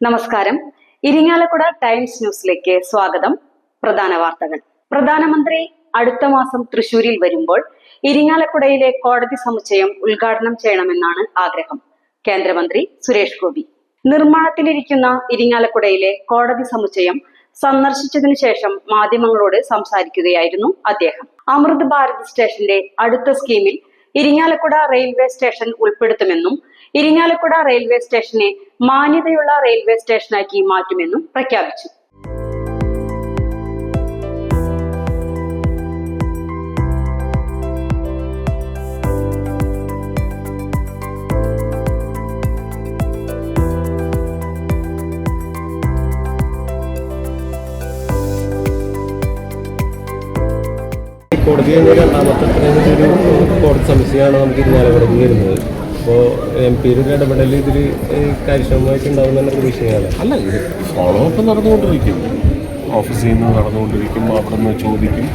നമസ്കാരം. ഇരിങ്ങാലക്കുട ടൈംസ് ന്യൂസിലേക്ക് സ്വാഗതം. പ്രധാന വാർത്തകൾ. പ്രധാനമന്ത്രി അടുത്ത മാസം തൃശൂരിൽ വരുമ്പോൾ ഇരിങ്ങാലക്കുടയിലെ കോടതി സമുച്ചയം ഉദ്ഘാടനം ചെയ്യണമെന്നാണ് ആഗ്രഹം. കേന്ദ്രമന്ത്രി സുരേഷ് ഗോപി. നിർമ്മാണത്തിലിരിക്കുന്ന ഇരിങ്ങാലക്കുടയിലെ കോടതി സമുച്ചയം സന്ദർശിച്ചതിനു ശേഷം മാധ്യമങ്ങളോട് സംസാരിക്കുകയായിരുന്നു അദ്ദേഹം. അമൃത് ഭാരത് സ്റ്റേഷന്റെ അടുത്ത സ്കീമിൽ ഇരിങ്ങാലക്കുട റെയിൽവേ സ്റ്റേഷൻ ഉൾപ്പെടുത്തുമെന്നും ഇരിങ്ങാലക്കുട റെയിൽവേ സ്റ്റേഷനെ മാന്യതയുള്ള റെയിൽവേ സ്റ്റേഷനാക്കി മാറ്റുമെന്നും പ്രഖ്യാപിച്ചു. കോടതി കഴിഞ്ഞ രണ്ടാമത്തെ കോടതി സമിതിയാണ് നമുക്ക് ഇരിഞ്ഞാലക്കുടയിൽ വരുന്നത് അപ്പോൾ എം പി പിയുടെ ഇടപെടൽ ഇതിൽ കാര്യക്ഷമമായിട്ട് ഉണ്ടാവുന്ന പ്രതീക്ഷയാണ് അല്ല ഇത് ഫോളോ അപ്പ് നടന്നുകൊണ്ടിരിക്കും. ഓഫീസിൽ നിന്ന് നടന്നുകൊണ്ടിരിക്കും അവിടെ നിന്ന് ചോദിക്കും.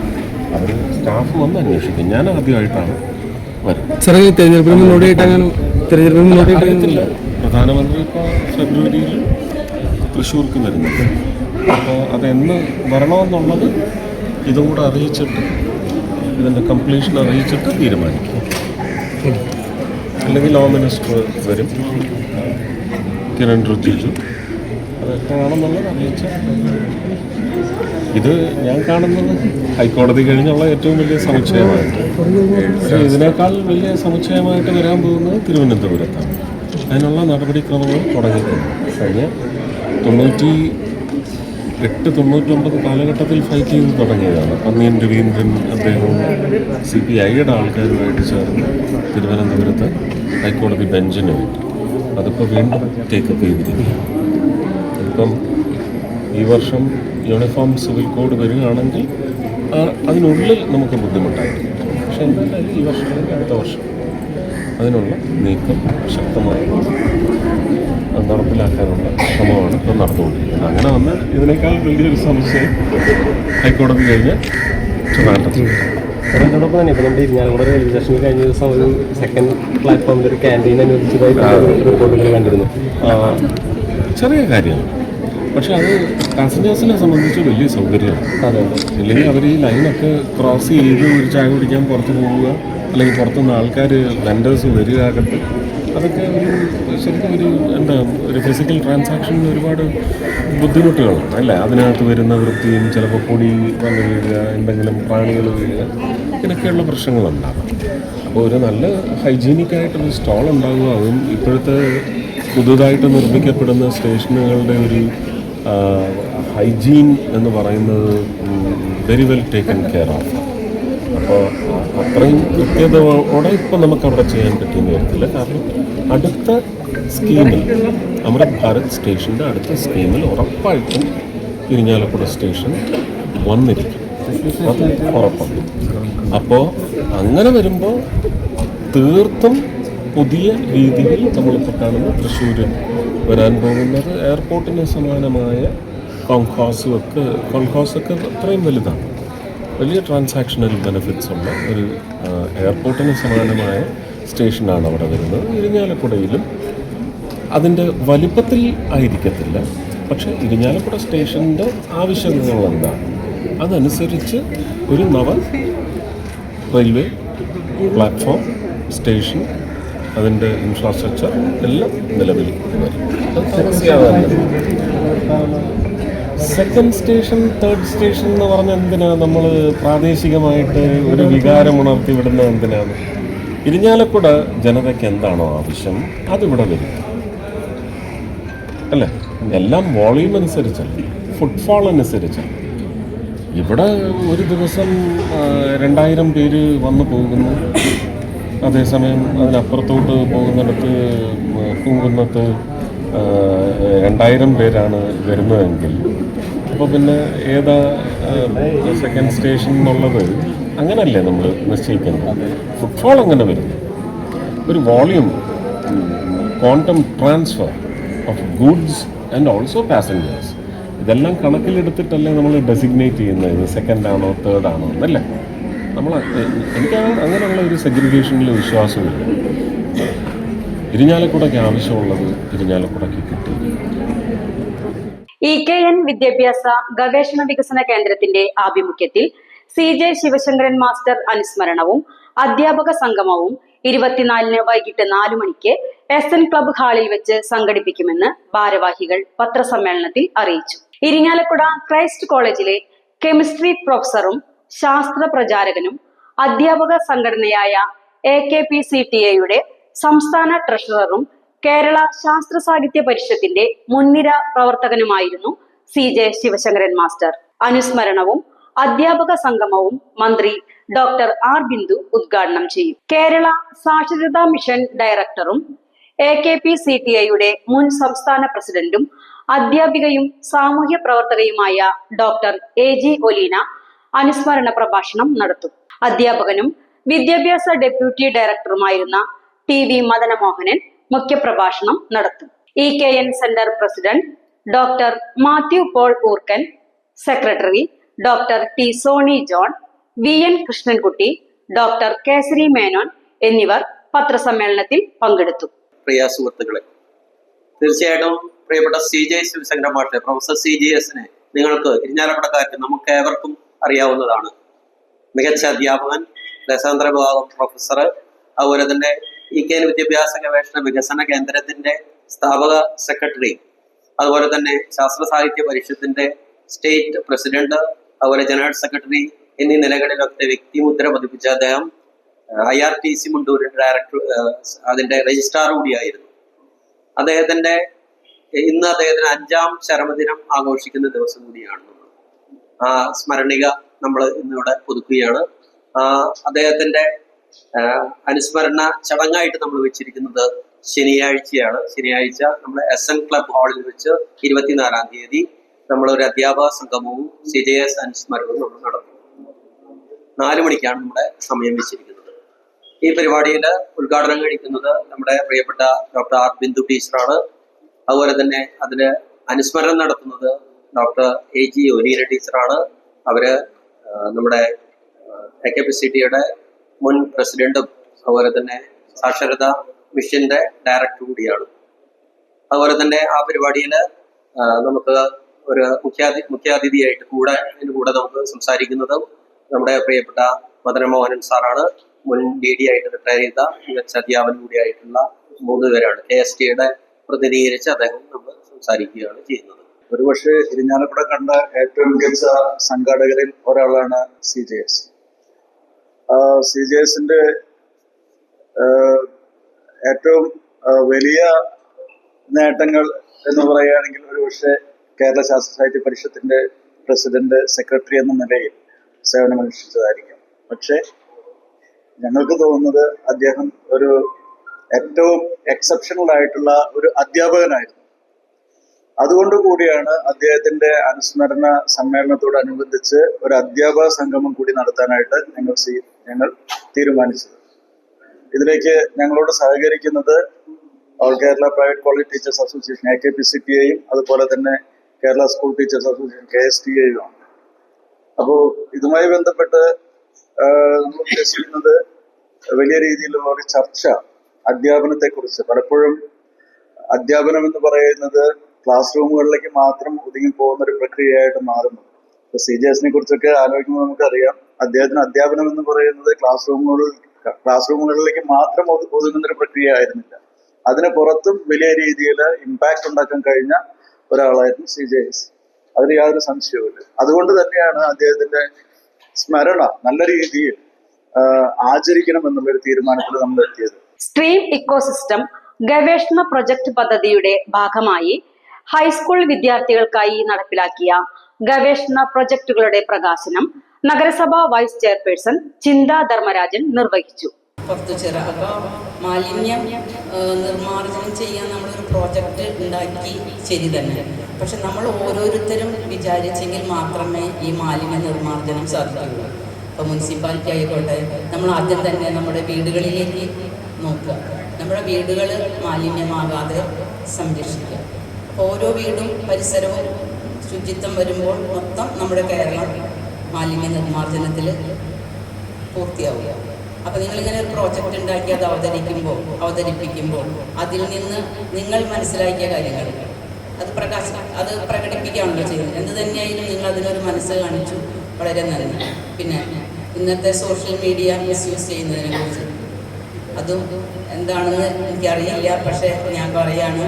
അവർ സ്റ്റാഫ് വന്ന് അന്വേഷിക്കും. ഞാൻ ആദ്യമായിട്ടാണ് വരുന്നത്. സാറേ തെരഞ്ഞെടുപ്പിന് മുന്നോടിയായിട്ട് അങ്ങനെ തെരഞ്ഞെടുപ്പിന് മുന്നോടിയായിട്ട് അറിയത്തില്ല. പ്രധാനമന്ത്രി ഇപ്പോൾ ഫെബ്രുവരിയിൽ തൃശ്ശൂർക്ക് വരുന്നുണ്ട്. അപ്പോൾ അതെന്ന് വരണമെന്നുള്ളത് ഇതും കൂടെ അറിയിച്ചിട്ട് ഇതിന്റെ കംപ്ലീഷൻ അറിയിച്ചിട്ട് തീരുമാനിക്കും. അല്ലെങ്കിൽ ലോ മിനിസ്റ്റർ വരും. കിരൺ റിജിജു അതൊക്കെ ആണെന്നുള്ളത് അറിയിച്ച. ഇത് ഞാൻ കാണുന്നത് ഹൈക്കോടതി കഴിഞ്ഞുള്ള ഏറ്റവും വലിയ സമുച്ചയമായിട്ട്. ഇതിനേക്കാൾ വലിയ സമുച്ചയമായിട്ട് വരാൻ പോകുന്നത് തിരുവനന്തപുരത്താണ്. അതിനുള്ള നടപടിക്രമങ്ങൾ തുടങ്ങിയിട്ടുണ്ട്. കഴിഞ്ഞ തൊണ്ണൂറ്റി എട്ട് തൊണ്ണൂറ്റൊമ്പത് കാലഘട്ടത്തിൽ ഫൈറ്റ് ചെയ്ത് തുടങ്ങിയതാണ്. പന്നിയൻ രവീന്ദ്രൻ അദ്ദേഹവും സി പി ഐയുടെ ആൾക്കാരുമായിട്ട് ചേർന്ന് തിരുവനന്തപുരത്ത് ഹൈക്കോടതി ബെഞ്ചിന് വേണ്ടി അതിപ്പോൾ വീണ്ടും ടേക്കപ്പ് ചെയ്തിരിക്കുകയാണ്. ഇപ്പം ഈ വർഷം യൂണിഫോം സിവിൽ കോഡ് വരികയാണെങ്കിൽ അതിനുള്ളിൽ നമുക്ക് ബുദ്ധിമുട്ടായിരിക്കും. പക്ഷേ ഈ വർഷം അടുത്ത വർഷം അതിനുള്ള നീക്കം ശക്തമായി നടപ്പിലാക്കാനുള്ള ശ്രമമാണ് ഇപ്പം നടന്നുകൊണ്ടിരിക്കുന്നത്. അങ്ങനെ വന്ന് ഇതിനേക്കാൾ വലിയൊരു സംശയം ഹൈക്കോടതി കഴിഞ്ഞ് ട്രിവാൻഡ്രത്തിൽ അതോടൊപ്പം തന്നെ ഇപ്പോൾ നമ്മുടെ ഇരിഞ്ഞാലക്കുട റെയിൽവേ സ്റ്റേഷനിൽ കഴിഞ്ഞ ദിവസം ഒരു സെക്കൻഡ് പ്ലാറ്റ്ഫോമിൽ ഒരു ക്യാന്റീൻ അനുവദിച്ചതായി റിപ്പോർട്ടുകൾ കണ്ടിരുന്നു. ചെറിയ കാര്യമാണ് പക്ഷേ അത് പാസഞ്ചേഴ്സിനെ സംബന്ധിച്ച് വലിയ സൗകര്യമാണ്. അതെ ഇല്ലെങ്കിൽ അവർ ഈ ലൈനൊക്കെ ക്രോസ് ചെയ്ത് ഒരു ചായ കുടിക്കാൻ പുറത്ത് പോവുക അല്ലെങ്കിൽ പുറത്തുനിന്ന് ആൾക്കാർ വെൻഡേഴ്സ് വരിക അകത്ത് അതൊക്കെ ഒരു ശരിക്കും ഒരു എന്താ ഒരു ഫിസിക്കൽ ട്രാൻസാക്ഷനിൽ ഒരുപാട് ബുദ്ധിമുട്ടുകളുണ്ട് അല്ലേ? അതിനകത്ത് വരുന്ന വൃത്തിയും ചിലപ്പോൾ പൊടി വന്നു വീഴുക എന്തെങ്കിലും പ്രാണികൾ വീഴുക ഇങ്ങനെയൊക്കെയുള്ള പ്രശ്നങ്ങളുണ്ടാകും അപ്പോൾ ഒരു നല്ല ഹൈജീനിക് ആയിട്ടൊരു സ്റ്റോൾ ഉണ്ടാകുക അതും ഇപ്പോഴത്തെ പുതുതായിട്ട് നിർമ്മിക്കപ്പെടുന്ന സ്റ്റേഷനുകളുടെ ഒരു ഹൈജീൻ എന്ന് പറയുന്നത് very well taken care of അപ്പോൾ അത്രയും കൃത്യതയോടെ ഇപ്പോൾ നമുക്ക് അവിടെ ചെയ്യാൻ പറ്റിയെന്ന് വരത്തില്ല കാരണം അടുത്ത സ്കീമിൽ അമൃത് ഭാരത് സ്റ്റേഷന്റെ അടുത്ത സ്കീമിൽ ഉറപ്പായിട്ടും ഇരിഞ്ഞാലക്കുട സ്റ്റേഷൻ വന്നിരിക്കും. അത് ഉറപ്പാണ്. അപ്പോൾ അങ്ങനെ വരുമ്പോൾ തീർത്തും പുതിയ രീതിയിൽ നമ്മളിപ്പോൾ കാണുന്ന തൃശ്ശൂരിൽ വരാൻ പോകുന്നത് എയർപോർട്ടിന് സമാനമായ കോൺകോസും ഒക്കെ കോൺകോസൊക്കെ അത്രയും വലുതാണ്. വലിയ ട്രാൻസാക്ഷണൽ ബെനിഫിറ്റ്സ് ഉള്ള ഒരു എയർപോർട്ടിന് സമാനമായ സ്റ്റേഷനാണ് അവിടെ വരുന്നത്. ഇരിഞ്ഞാലക്കുടയിലും അതിന്റെ വലിപ്പത്തിൽ ആയിരിക്കത്തില്ല. പക്ഷേ ഇരിഞ്ഞാലക്കുട സ്റ്റേഷന്റെ ആവശ്യകതകൾ എന്താണ് അതനുസരിച്ച് ഒരു നവ റെയിൽവേ പ്ലാറ്റ്ഫോം സ്റ്റേഷൻ അതിന്റെ ഇൻഫ്രാസ്ട്രക്ചർ എല്ലാം നിലവിൽ വരും. സെക്കൻഡ് സ്റ്റേഷൻ തേർഡ് സ്റ്റേഷൻ എന്ന് പറഞ്ഞ എന്തിനാണ് നമ്മൾ പ്രാദേശികമായിട്ട് ഒരു വികാരം ഉണർത്തി വിടുന്നത് എന്തിനാണ്? ഇരിഞ്ഞാലക്കുട ജനതയ്ക്ക് എന്താണോ ആവശ്യം അതിവിടെ വരും. അല്ലേ? എല്ലാം വോളിയൂം അനുസരിച്ചല്ല? ഫുട്ഫോൾ അനുസരിച്ചല്ല? ഇവിടെ ഒരു ദിവസം രണ്ടായിരം പേര് വന്നു പോകുന്നു. അതേസമയം അതിനപ്പുറത്തോട്ട് പോകുന്നിടത്ത് പൂങ്കുന്നത്ത് രണ്ടായിരം പേരാണ് വരുന്നതെങ്കിൽ അപ്പോൾ പിന്നെ ഏതാ സെക്കൻഡ് സ്റ്റേഷൻ എന്നുള്ളത് അങ്ങനല്ലേ നമ്മൾ നിശ്ചയിക്കുന്നത്? ഫുട്ബോൾ അങ്ങനെ വരും? ഒരു volume quantum transfer of goods and also passengers ഇതെല്ലാം കണക്കിലെടുത്തിട്ടല്ലേ നമ്മൾ ഡെസിഗ്നേറ്റ് ചെയ്യുന്നത്? ഇത് സെക്കൻഡ് ആണോ തേർഡ് ആണോ എന്നല്ലേ? നമ്മൾ എനിക്ക് അങ്ങനെയുള്ള ഒരു സെഗ്രിഗേഷനിൽ വിശ്വാസമില്ല. ഇരിഞ്ഞാലക്കുടയ്ക്ക് ആവശ്യമുള്ളത് ഇരിഞ്ഞാലക്കുടയ്ക്ക് കിട്ടി. ഇ കെ എൻ വിദ്യാഭ്യാസ ഗവേഷണ വികസന കേന്ദ്രത്തിന്റെ ആഭിമുഖ്യത്തിൽ സി ജെ ശിവശങ്കരൻ മാസ്റ്റർ അനുസ്മരണവും അധ്യാപക സംഗമവും ഇരുപത്തിനാലിന് വൈകിട്ട് നാലു മണിക്ക് എസ് എൻ ക്ലബ് ഹാളിൽ വെച്ച് സംഘടിപ്പിക്കുമെന്ന് ഭാരവാഹികൾ പത്രസമ്മേളനത്തിൽ അറിയിച്ചു. ഇരിങ്ങാലക്കുട ക്രൈസ്റ്റ് കോളേജിലെ കെമിസ്ട്രി പ്രൊഫസറും ശാസ്ത്ര പ്രചാരകനും അധ്യാപക സംഘടനയായ A K P C T എയുടെ സംസ്ഥാന ട്രഷററും കേരള ശാസ്ത്ര സാഹിത്യ പരിഷത്തിന്റെ മുൻനിര പ്രവർത്തകനുമായിരുന്നു സി ജെ ശിവശങ്കരൻ മാസ്റ്റർ. അനുസ്മരണവും അധ്യാപക സംഗമവും മന്ത്രി ഡോക്ടർ ആർ ബിന്ദു ഉദ്ഘാടനം ചെയ്യും. കേരള സാക്ഷരതാ മിഷൻ ഡയറക്ടറും A K P C T ഐയുടെ മുൻ സംസ്ഥാന പ്രസിഡന്റും അധ്യാപികയും സാമൂഹ്യ പ്രവർത്തകയുമായ ഡോക്ടർ എ ജി ഒലീന അനുസ്മരണ പ്രഭാഷണം നടത്തും. അധ്യാപകനും വിദ്യാഭ്യാസ ഡെപ്യൂട്ടി ഡയറക്ടറുമായിരുന്ന ടി വി മദനമോഹനൻ മുഖ്യപ്രഭാഷണം നടത്തും. E K N centre president doctor Mathew Paul Oorkkan secretary doctor T Sony John V N Krishnankutty doctor Kesari Menon എന്നിവർ പത്രസമ്മേളനത്തിൽ പങ്കെടുത്തു. പ്രിയ സുഹൃത്തുക്കളെ തീർച്ചയായിട്ടും പ്രിയപ്പെട്ട സി ജെ ശിവശങ്കര മാഷെ പ്രൊഫസർ സി ജി എസിനെ നിങ്ങൾക്ക് ഇരിഞ്ഞാലക്കുടക്കാർക്ക് നമുക്ക് ഏവർക്കും അറിയാവുന്നതാണ്. മികച്ച അധ്യാപകൻ രസാന്തര വിഭാഗം പ്രൊഫസർ അതുപോലെ തന്നെ ഇ കെ എൻ വിദ്യാഭ്യാസ ഗവേഷണ വികസന കേന്ദ്രത്തിന്റെ സ്ഥാപക സെക്രട്ടറി അതുപോലെ തന്നെ ശാസ്ത്ര സാഹിത്യ പരിഷത്തിന്റെ സ്റ്റേറ്റ് പ്രസിഡന്റ് അതുപോലെ ജനറൽ സെക്രട്ടറി എന്നീ നിലകളിലൊക്കെ വ്യക്തിമുദ്ര പതിപ്പിച്ച അദ്ദേഹം ഐ ആർ ടി സി മുണ്ടൂരിന്റെ ഡയറക്ടർ അതിന്റെ രജിസ്ട്രാർ കൂടിയായിരുന്നു അദ്ദേഹത്തിന്റെ ഇന്ന് അദ്ദേഹത്തിന് അഞ്ചാം ചരമദിനം ആഘോഷിക്കുന്ന ദിവസം കൂടിയാണ്. ആ സ്മരണിക നമ്മൾ ഇന്നിവിടെ പുതുക്കുകയാണ് അദ്ദേഹത്തിന്റെ അനുസ്മരണ ചടങ്ങായിട്ട് നമ്മൾ വെച്ചിരിക്കുന്നത് ശനിയാഴ്ചയാണ്. ശനിയാഴ്ച നമ്മൾ എസ് എൻ ക്ലബ് ഹാളിൽ വെച്ച് ഇരുപത്തിനാലാം തീയതി നമ്മൾ ഒരു അധ്യാപക സംഗമവും സി അനുസ്മരണവും നമ്മൾ നടത്തും. നാല് മണിക്കാണ് നമ്മുടെ സമയം വെച്ചിരിക്കുന്നത്. ഈ പരിപാടിയിൽ ഉദ്ഘാടനം കഴിക്കുന്നത് നമ്മുടെ പ്രിയപ്പെട്ട ഡോക്ടർ ആർ ബിന്ദു ടീച്ചറാണ്. അതുപോലെ തന്നെ അതിന് അനുസ്മരണം നടത്തുന്നത് ഡോക്ടർ എ ജി ഒലീന ടീച്ചറാണ്. അവർ നമ്മുടെ എ കെ പി സി ടിയുടെ മുൻ പ്രസിഡന്റും അതുപോലെ തന്നെ സാക്ഷരതാ മിഷന്റെ ഡയറക്ടർ കൂടിയാണ്. അതുപോലെ തന്നെ ആ പരിപാടിയിൽ നമുക്ക് ഒരു മുഖ്യാതി മുഖ്യാതിഥിയായിട്ട് കൂടെ ഇതിന് കൂടെ നമുക്ക് സംസാരിക്കുന്നതും നമ്മുടെ പ്രിയപ്പെട്ട മദനമോഹനൻ സാറാണ്. മുൻ ഡി ഡി ആയിട്ട് റിട്ടയർ ചെയ്ത മികച്ച അധ്യാപകൻ കൂടിയായിട്ടുള്ള മൂന്ന് പേരാണ്. കെ എസ് ടിയുടെ പ്രതിനിധീകരിച്ച് അദ്ദേഹം നമ്മൾ സംസാരിക്കുകയാണ് ചെയ്യുന്നത്. ഒരുപക്ഷെ ഇരിഞ്ഞാലക്കുട കണ്ട ഏറ്റവും മികച്ച സംഘാടകരിൽ ഒരാളാണ് C J S C J എസിന്റെ ഏറ്റവും വലിയ നേട്ടങ്ങൾ എന്ന് പറയുകയാണെങ്കിൽ ഒരുപക്ഷെ കേരള ശാസ്ത്ര സാഹിത്യ പരിഷത്തിന്റെ പ്രസിഡന്റ് സെക്രട്ടറി എന്ന നിലയിൽ സേവനമനുഷ്ഠിച്ചതായിരിക്കും പക്ഷെ ഞങ്ങൾക്ക് തോന്നുന്നത് അദ്ദേഹം ഒരു ഏറ്റവും എക്സെപ്ഷണൽ ആയിട്ടുള്ള ഒരു അധ്യാപകനായിരുന്നു. അതുകൊണ്ട് കൂടിയാണ് അദ്ദേഹത്തിന്റെ അനുസ്മരണ സമ്മേളനത്തോടനുബന്ധിച്ച് ഒരു അധ്യാപക സംഗമം കൂടി നടത്താനായിട്ട് ഞങ്ങൾ സി ഞങ്ങൾ തീരുമാനിച്ചത്. ഇതിലേക്ക് ഞങ്ങളോട് സഹകരിക്കുന്നത് all Kerala private college teachers association A K P C T എയും അതുപോലെ തന്നെ Kerala school teachers association K S T എയും ആണ്. അപ്പോൾ ഇതുമായി ബന്ധപ്പെട്ട് നമ്മൾ ഉദ്ദേശിക്കുന്നത് വലിയ രീതിയിലുള്ള ഒരു ചർച്ച അധ്യാപനത്തെക്കുറിച്ച്. പലപ്പോഴും അധ്യാപനം എന്ന് പറയുന്നത് ക്ലാസ് റൂമുകളിലേക്ക് മാത്രം ഒതുങ്ങി പോകുന്ന ഒരു പ്രക്രിയയായിട്ട് മാറുന്നു. സി ജി എസിനെ കുറിച്ചൊക്കെ ആലോചിക്കുമ്പോൾ നമുക്കറിയാം അദ്ദേഹത്തിന് അധ്യാപനം എന്ന് പറയുന്നത് ക്ലാസ് റൂമുകളിൽ ക്ലാസ് റൂമുകളിലേക്ക് മാത്രം ഒതു- ഒതുങ്ങുന്ന ഒരു പ്രക്രിയ ആയിരുന്നില്ല അതിന് പുറത്തും വലിയ രീതിയിൽ ഇമ്പാക്ട് ഉണ്ടാക്കാൻ കഴിഞ്ഞ ഒരാളായിരുന്നു സി ജെ എസ്. അതിൽ യാതൊരു സംശയവുമില്ല. അതുകൊണ്ട് തന്നെയാണ് അദ്ദേഹത്തിന്റെ സ്മരണ നല്ല രീതിയിൽ ആചരിക്കണം എന്നുള്ളൊരു തീരുമാനത്തിൽ നമ്മൾ എത്തിയത്. സ്ട്രീം ഇക്കോസിസ്റ്റം ഗവേഷണ പ്രൊജക്ട് പദ്ധതിയുടെ ഭാഗമായി ഹൈസ്കൂൾ വിദ്യാർത്ഥികൾക്കായി നടപ്പിലാക്കിയ ഗവേഷണ പ്രൊജക്ടുകളുടെ പ്രകാശനം നഗരസഭ വൈസ് ചെയർപേഴ്സൺ ചിന്താ ധർമ്മരാജൻ നിർവഹിച്ചു. മാലിന്യം നിർമ്മാർജനം ചെയ്യാൻ നമ്മളൊരു പ്രോജക്റ്റ് ഉണ്ടാക്കി ശരി തന്നെ. പക്ഷെ നമ്മൾ ഓരോരുത്തരും വിചാരിച്ചെങ്കിൽ മാത്രമേ ഈ മാലിന്യ നിർമ്മാർജനം സാധിക്കുകയുള്ളൂ. ഇപ്പോൾ മുനിസിപ്പാലിറ്റി ആയിക്കോട്ടെ നമ്മൾ ആദ്യം തന്നെ നമ്മുടെ വീടുകളിലേക്ക് നോക്കുക. നമ്മുടെ വീടുകൾ മാലിന്യമാകാതെ സംരക്ഷിക്കുക. അപ്പോൾ ഓരോ വീടും പരിസരവും ശുചിത്വം വരുമ്പോൾ മൊത്തം നമ്മുടെ കേരളം മാലിന്യ നിർമ്മാർജനത്തിൽ പൂർത്തിയാവുക. അപ്പോൾ നിങ്ങളിങ്ങനെ ഒരു പ്രോജക്റ്റ് ഉണ്ടാക്കി അത് അവതരിക്കുമ്പോൾ അവതരിപ്പിക്കുമ്പോൾ അതിൽ നിന്ന് നിങ്ങൾ മനസ്സിലാക്കിയ കാര്യങ്ങൾ അത് പ്രകാശ അത് പ്രകടിപ്പിക്കുകയാണല്ലോ ചെയ്യുന്നത്? എന്ത് തന്നെയായാലും നിങ്ങൾ അതിനൊരു മനസ്സ് കാണിച്ചു. വളരെ നന്ദി. പിന്നെ ഇന്നത്തെ സോഷ്യൽ മീഡിയ മിസ്യൂസ് ചെയ്യുന്നതിനെ കുറിച്ച്. അതും എന്താണെന്ന് എനിക്കറിയില്ല. പക്ഷേ ഞാൻ പറയാണ്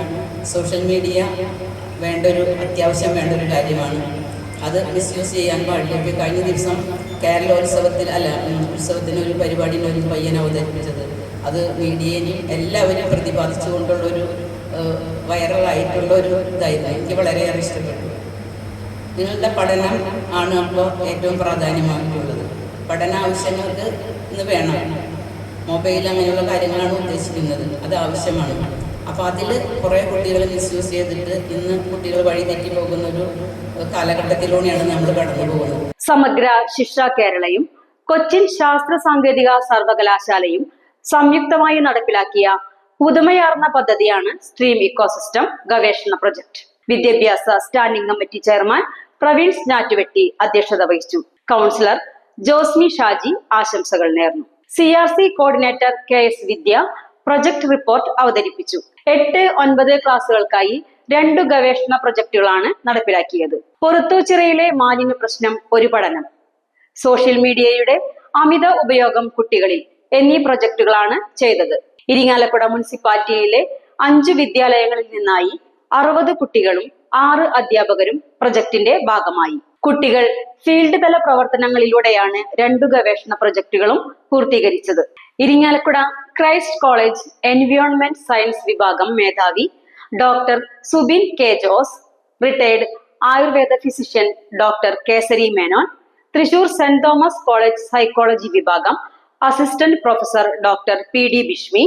സോഷ്യൽ മീഡിയ വേണ്ട ഒരു അത്യാവശ്യം വേണ്ട ഒരു കാര്യമാണ്. അത് മിസ്യൂസ് ചെയ്യാൻ പാടില്ല. ഇപ്പോൾ കഴിഞ്ഞ ദിവസം കേരളോത്സവത്തിൽ അല്ല ഉത്സവത്തിന് ഒരു പരിപാടിയിൽ ഒരു പയ്യൻ അവതരിപ്പിച്ചത്. അത് മീഡിയയിലും എല്ലാവരും പ്രതിപാദിച്ചു കൊണ്ടുള്ളൊരു വൈറലായിട്ടുള്ള ഒരു ഇതായിരുന്നു. എനിക്ക് വളരെയേറെ ഇഷ്ടപ്പെട്ടു. നിങ്ങളുടെ പഠനം ആണ് അപ്പോൾ ഏറ്റവും പ്രാധാന്യമായിട്ടുള്ളത്. പഠന ആവശ്യങ്ങൾക്ക് ഇന്ന് വേണം. മൊബൈൽ അങ്ങനെയുള്ള കാര്യങ്ങളാണ് ഉദ്ദേശിക്കുന്നത്. അത് ആവശ്യമാണ്. അപ്പോൾ അതിൽ കുറേ കുട്ടികൾ മിസ്യൂസ് ചെയ്തിട്ട് ഇന്ന് കുട്ടികൾ വഴി തെറ്റി പോകുന്ന ഒരു കാലഘട്ടത്തിലൂടെയാണ് നമ്മൾ കടന്നു പോകുന്നത്. സമഗ്ര ശിക്ഷ കേരളയും കൊച്ചിൻ ശാസ്ത്ര സാങ്കേതിക സർവകലാശാലയും സംയുക്തമായി നടപ്പിലാക്കിയ പുതുമയാർന്ന പദ്ധതിയാണ് സ്ട്രീം ഇക്കോസിസ്റ്റം ഗവേഷണ പ്രൊജക്ട്. വിദ്യാഭ്യാസ സ്റ്റാൻഡിംഗ് കമ്മിറ്റി ചെയർമാൻ പ്രവീൺ സ്നാറ്റുവെട്ടി അധ്യക്ഷത വഹിച്ചു. കൗൺസിലർ ജോസ്മി ഷാജി ആശംസകൾ നേർന്നു. C coordinator K S Vidya project report അവതരിപ്പിച്ചു. എട്ട് ഒൻപത് ക്ലാസ്സുകൾക്കായി രണ്ടു ഗവേഷണ പ്രൊജക്ടുകളാണ് നടപ്പിലാക്കിയത്. പുറത്തുചിറയിലെ മാലിന്യ പ്രശ്നം ഒരു പഠനം. സോഷ്യൽ മീഡിയയുടെ അമിത ഉപയോഗം കുട്ടികളിൽ എന്നീ പ്രൊജക്ടുകളാണ് ചെയ്തത്. ഇരിങ്ങാലക്കുട മുനിസിപ്പാലിറ്റിയിലെ അഞ്ച് വിദ്യാലയങ്ങളിൽ നിന്നായി അറുപത് കുട്ടികളും ആറ് അധ്യാപകരും പ്രൊജക്ടിന്റെ ഭാഗമായി. കുട്ടികൾ ഫീൽഡ് തല പ്രവർത്തനങ്ങളിലൂടെയാണ് രണ്ടു ഗവേഷണ പ്രൊജക്ടുകളും പൂർത്തീകരിച്ചത്. Irinjalakuda Christ college environment science വിഭാഗം മേധാവി doctor Subin K Jose retired Ayurveda physician doctor Kesari Menon Thrissur saint Thomas college psychology വിഭാഗം assistant professor doctor P D Bishmi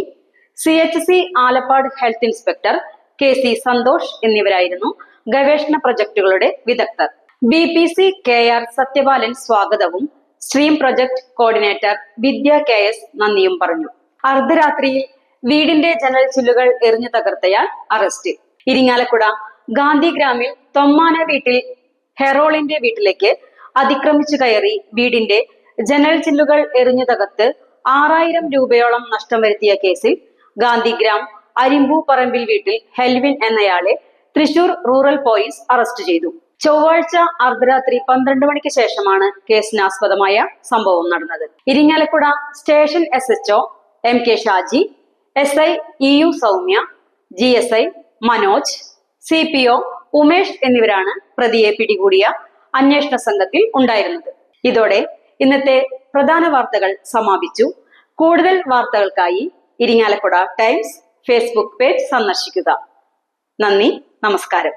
C H C Alappad health inspector K C Santhosh എന്നിവരായിരുന്നു ഗവേഷണ പ്രൊജക്ടുകളുടെ വിദഗ്ധർ. B P C K R Sathyapalan സ്വാഗതവും stream project coordinator Vidya K S നന്ദിയും പറഞ്ഞു. അർദ്ധരാത്രിയിൽ വീടിന്റെ ജനൽ ചില്ലുകൾ എറിഞ്ഞു തകർത്തയാൾ അറസ്റ്റ് ഇരിങ്ങാലക്കുട ഗാന്ധിഗ്രാമിൽ തൊമ്മാന വീട്ടിൽ ഹെറോളിന്റെ വീട്ടിലേക്ക് അതിക്രമിച്ചു കയറി വീടിന്റെ ജനൽ ചില്ലുകൾ എറിഞ്ഞു തകർത്ത് ആറായിരം രൂപയോളം നഷ്ടം വരുത്തിയ കേസിൽ ഗാന്ധിഗ്രാം അരിമ്പു പറമ്പിൽ വീട്ടിൽ ഹെൽവിൻ എന്നയാളെ തൃശൂർ റൂറൽ പോലീസ് അറസ്റ്റ് ചെയ്തു. ചൊവ്വാഴ്ച അർദ്ധരാത്രി പന്ത്രണ്ട് മണിക്ക് ശേഷമാണ് കേസിനാസ്പദമായ സംഭവം നടന്നത്. Irinjalakuda station S H O M K Shaji S I E U Soumya G S I Manoj C P O Umesh എന്നിവരാണ് പ്രതിയെ പിടികൂടിയ അന്വേഷണ സംഘത്തിൽ ഉണ്ടായിരുന്നത്. ഇതോടെ ഇന്നത്തെ പ്രധാന വാർത്തകൾ സമാപിച്ചു. കൂടുതൽ വാർത്തകൾക്കായി ഇരിങ്ങാലക്കുട ടൈംസ് ഫേസ്ബുക്ക് പേജ് സന്ദർശിക്കുക. നന്ദി നമസ്കാരം.